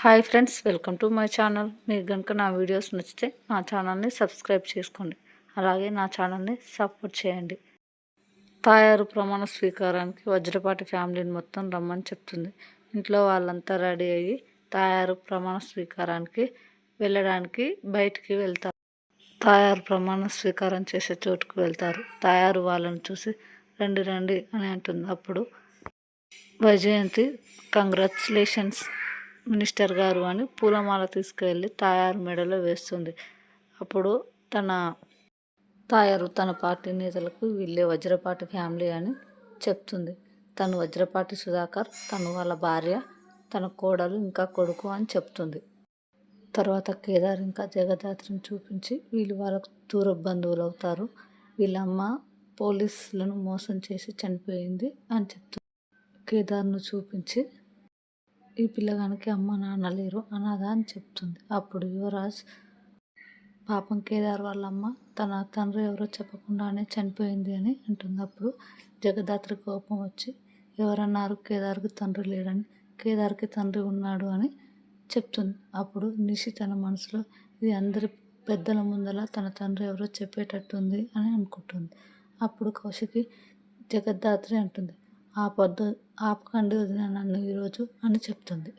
Hi friends welcome to my channel. మీరు కనుక నా వీడియోస్ నచ్చితే నా ఛానల్ని సబ్స్క్రైబ్ చేసుకోండి. అలాగే నా ఛానల్ని సపోర్ట్ చేయండి. తాయారు ప్రమాణ స్వీకారానికి వజ్రపాటి ఫ్యామిలీని మొత్తం రమ్మని చెప్తుంది. ఇంట్లో వాళ్ళంతా రెడీ అయ్యి తాయారు ప్రమాణ స్వీకారానికి వెళ్ళడానికి బయటికి వెళ్తారు. తాయారు ప్రమాణ స్వీకారం చేసే చోటుకు వెళ్తారు. తాయారు వాళ్ళని చూసి రండి రండి అని అంటుంది. అప్పుడు వైజయంతి కంగ్రాచులేషన్స్. మినిస్టర్ గారు అని పూలమాల తీసుకువెళ్ళి తాయారు మెడలో వేస్తుంది. అప్పుడు తన తాయారు తన పార్టీ నేతలకు వీళ్ళే వజ్రపాటి ఫ్యామిలీ అని చెప్తుంది. తను వజ్రపాటి సుధాకర్ తను వాళ్ళ భార్య తన కోడలు ఇంకా కొడుకు అని చెప్తుంది. తర్వాత కేదార్ ఇంకా జగదాత్రిని చూపించి వీళ్ళు వాళ్ళకు దూర బంధువులు అవుతారు. వీళ్ళమ్మ పోలీసులను మోసం చేసి చనిపోయింది అని చెప్తుంది. కేదార్ను చూపించి ఈ పిల్లగానికి అమ్మ నాన్న లేరు అనాథ అని చెప్తుంది. అప్పుడు యువరాజ్ పాపం కేదార్ వాళ్ళమ్మ తన తండ్రి ఎవరో చెప్పకుండానే చనిపోయింది అని అంటుంది. అప్పుడు జగదాత్రి కోపం వచ్చి ఎవరన్నారు కేదార్కి తండ్రి లేడని కేదార్కి తండ్రి ఉన్నాడు అని చెప్తుంది. అప్పుడు నిషి తన మనసులో ఇది అందరి పెద్దల ముందల తన తండ్రి ఎవరో చెప్పేటట్టుంది అని అనుకుంటుంది. అప్పుడు కౌశికి జగద్ధాత్రి అంటుంది ఆ పొద్దు ఆపకండి వదినా నన్ను ఈరోజు అని చెప్తుంది.